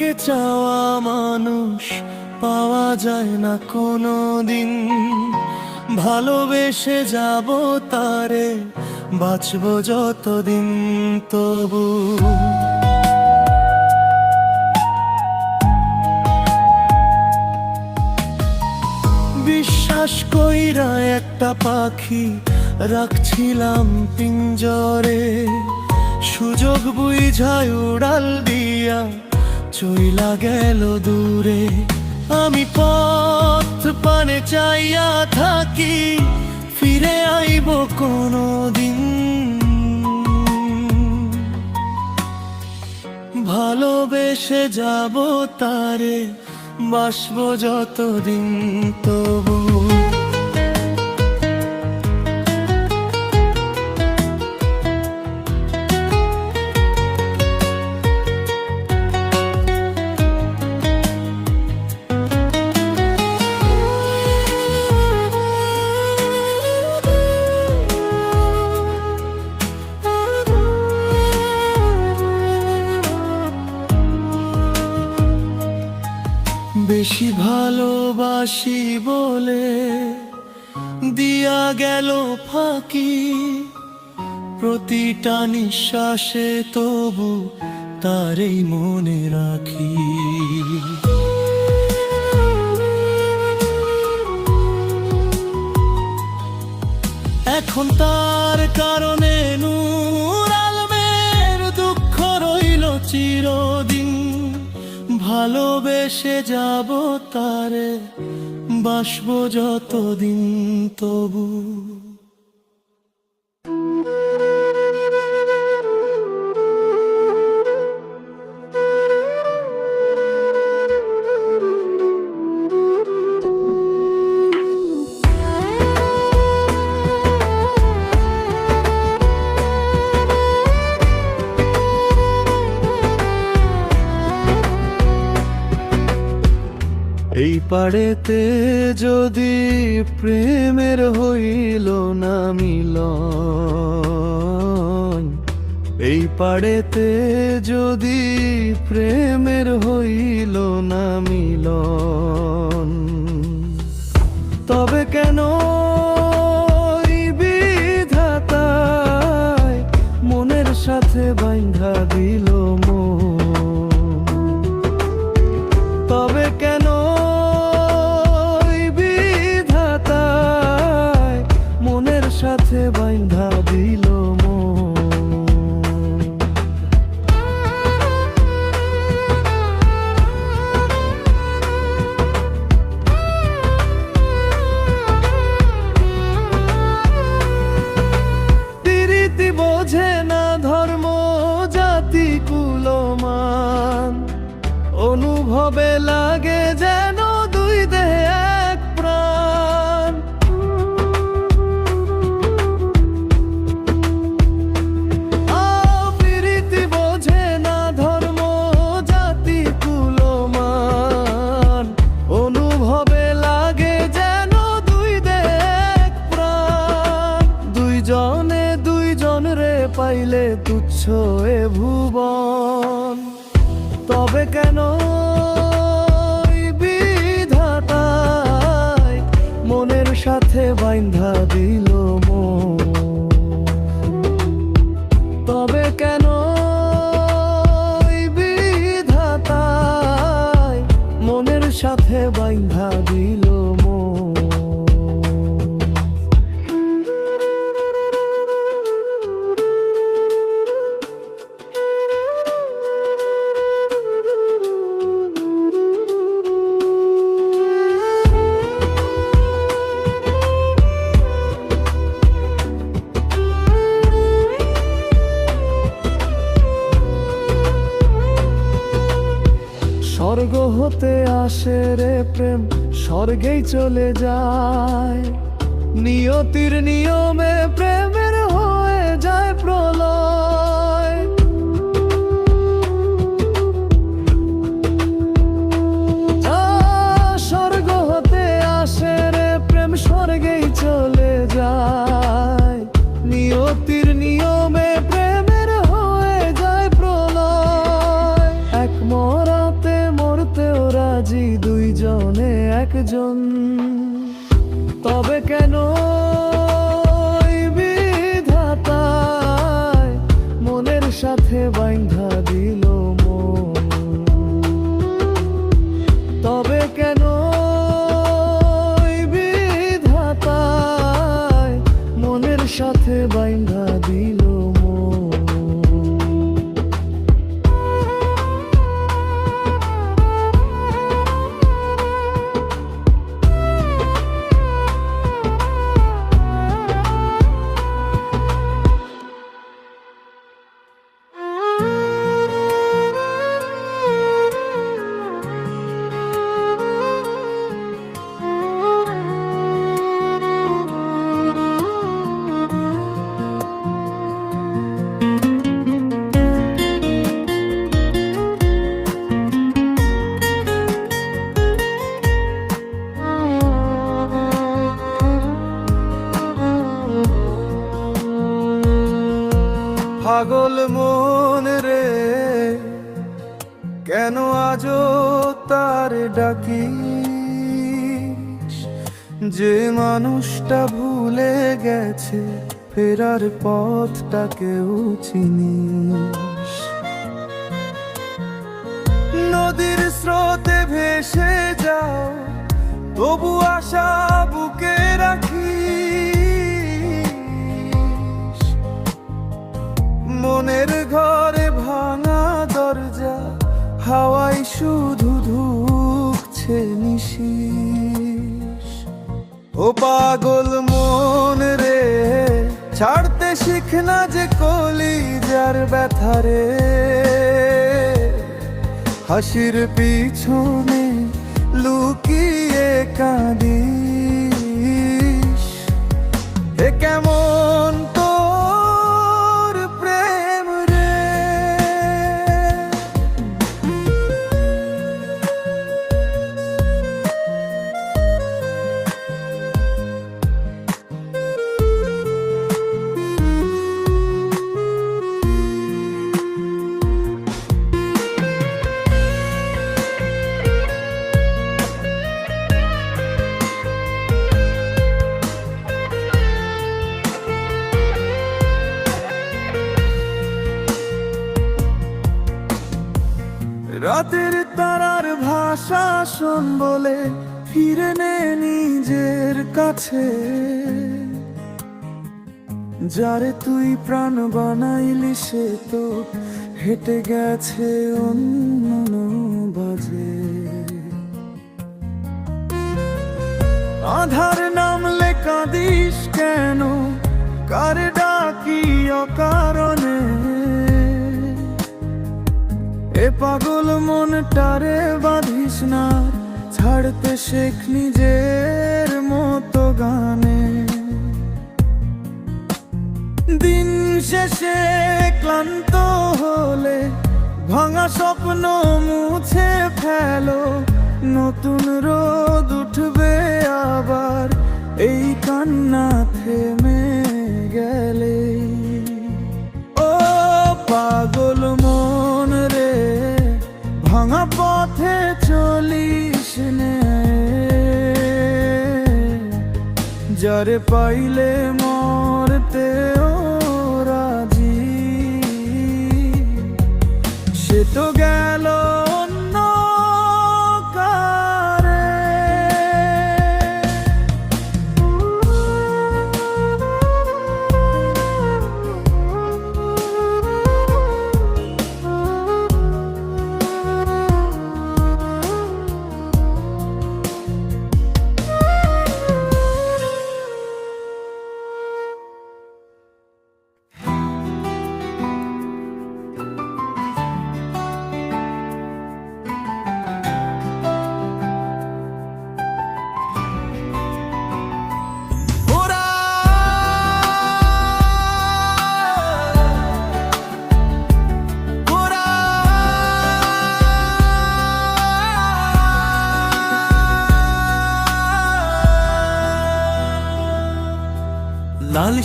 মনকে চাওয়া মানুষ পাওয়া যায় না কোনো দিন ভালোবেসে যাব তারে, বাঁচব যতদিন তবু। বিশ্বাস কইরা একটা পাখি রাখছিলাম পিঞ্জরে, সুযোগ বুঝায় উড়াল দিয়া চইলা গেল দূরে। আমি পথ পানে চাইয়া থাকি, ফিরে আইব কোনো দিন ভালোবেসে যাব তারে, বাসব যতদিন তবু। প্রতিটা নিঃশ্বাসে তবু তারই মনে রাখি। এখন তার কারণে নূর আলমের দুঃখ রইল চিরদিন। ভালোবেসে যাব তারে, বাসব যতদিন তবু। পাড়েতে যদি প্রেমের হইল না মিল এই পাড়েতে যদি প্রেমের হইল না মিল তবে কেন তুচ্ছ এ ভুবন। তবে কেন বিধাতায় মনের সাথে বাইন্ধা দিল তবে কেন মনের সাথে বাইন্ধা দিল স্বর্গেই চলে যায়। নিয়তির নিয়মে প্রেমের হয়ে যায় প্রলয়। তবে কেন তার ডাকি যে মানুষটা ভুলে গেছে, ফেরার পথটাকেও চিনিস। নদীর স্রোতে ভেসে যাও, তবু আশা পাগল মন রে ছাড়তে শিখ না যে কলি যার ব্যথারে হাসির পিছনে লুকিয়ে কাঁদিস রাতের তারার ভাষা শোন বলে ফিরে নে নিজের কাছে। যারে তুই প্রাণ বানাইলি সে তো হেঁটে গেছে অন্য বাজে। আধার নামলে পাগল মনটারে বাঁধিস না, ছাড়তে শেখ নিজের মতো গানে। দিন শেষে ক্লান্ত হলে ভাঙা স্বপ্ন মুছে ফেলো, নতুন রোদ উঠবে আবার এই কান্না যারে পাইলে মরতে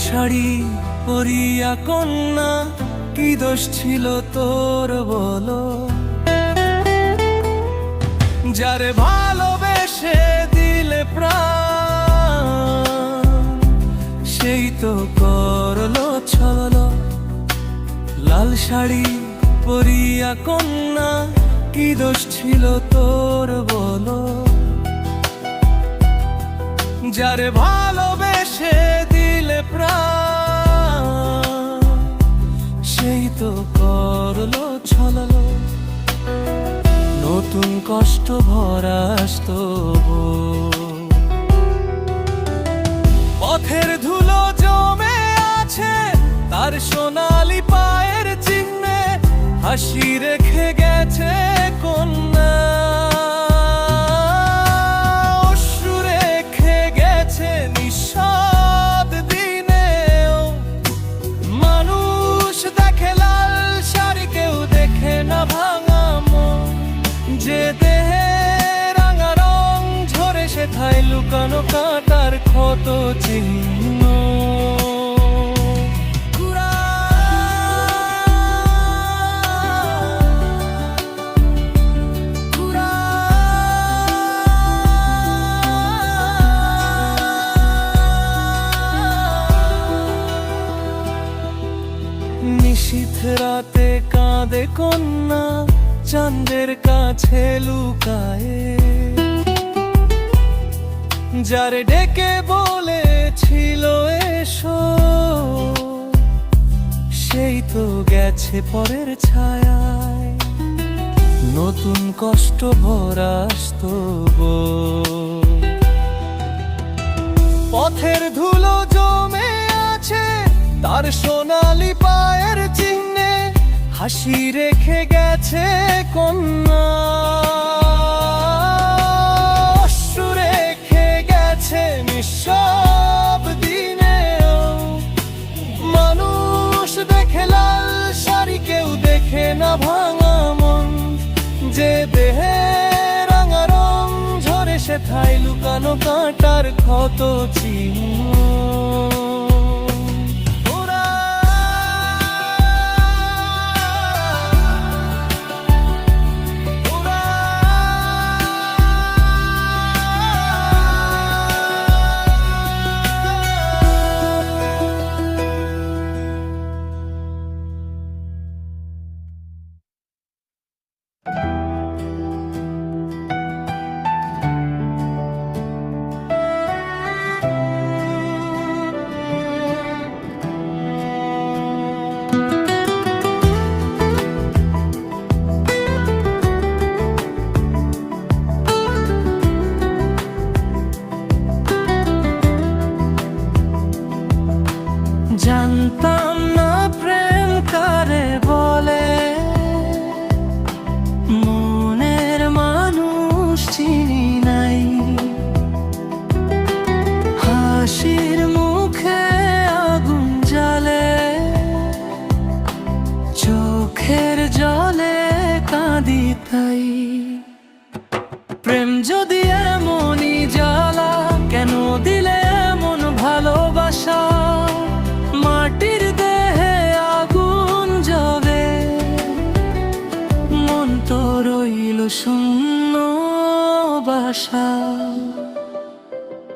শাড়ি পরিয়া কন্যা, কি দোষ ছিল তোর বলো? যারে ভালোবেসে দিলে প্রাণ, সেই তো করল ছলো লাল শাড়ি পরিয়া কন্যা, কি দোষ ছিল তোর বলো? যারে ভালোবেসে দিলে সেই তো করল নতুন কষ্ট ভরাস্ত পথের ধুলো জমে আছে তার সোনালি পায়ের চিহ্নে, হাসি কাটার ক্ষত চিহ্ন ডেকে বলেছিল, এসো। সেই তো গেছে পরের ছায়ায়। নতুন কষ্ট ভরাস্ত পথের ধুলো জমে আছে তার সোনালি পায়ের চিহ্নে। হাসি রেখে গেছে কন্যা। নিঃসব দিনেও মানুষ দেখে লাল শাড়ি কেউ দেখে না ভাঙা মন। যে দেহে রাঙা রং ঝরে সে থাই লুকানো কাঁটার ক্ষত চিহ্ন।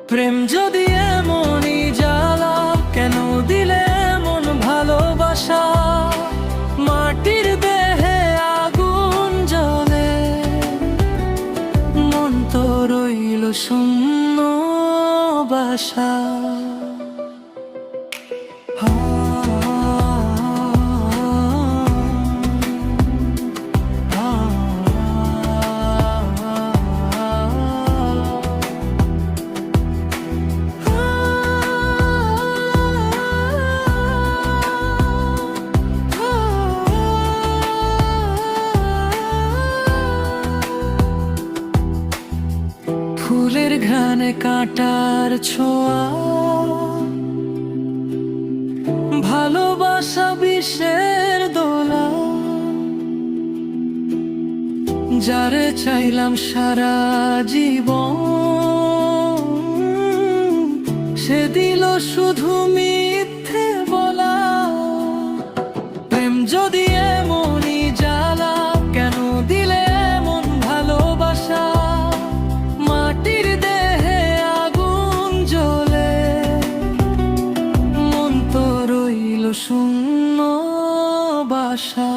প্রেম যদি এমনই জ্বালা, কেন দিলে এমন ভালোবাসা? মাটির দেহে আগুন জ্বলে, মন তো রইল শূন্য বাসা। যারে চাইলাম সারা জীবন, সে দিল শুধু মিথ্যে বলা। প্রেম যদি এমনই জ্বালা, কেন দিলে এমন ভালোবাসা? মাটির দেহে আগুন জ্বলে, মন তো রইল শূন্য বাসা।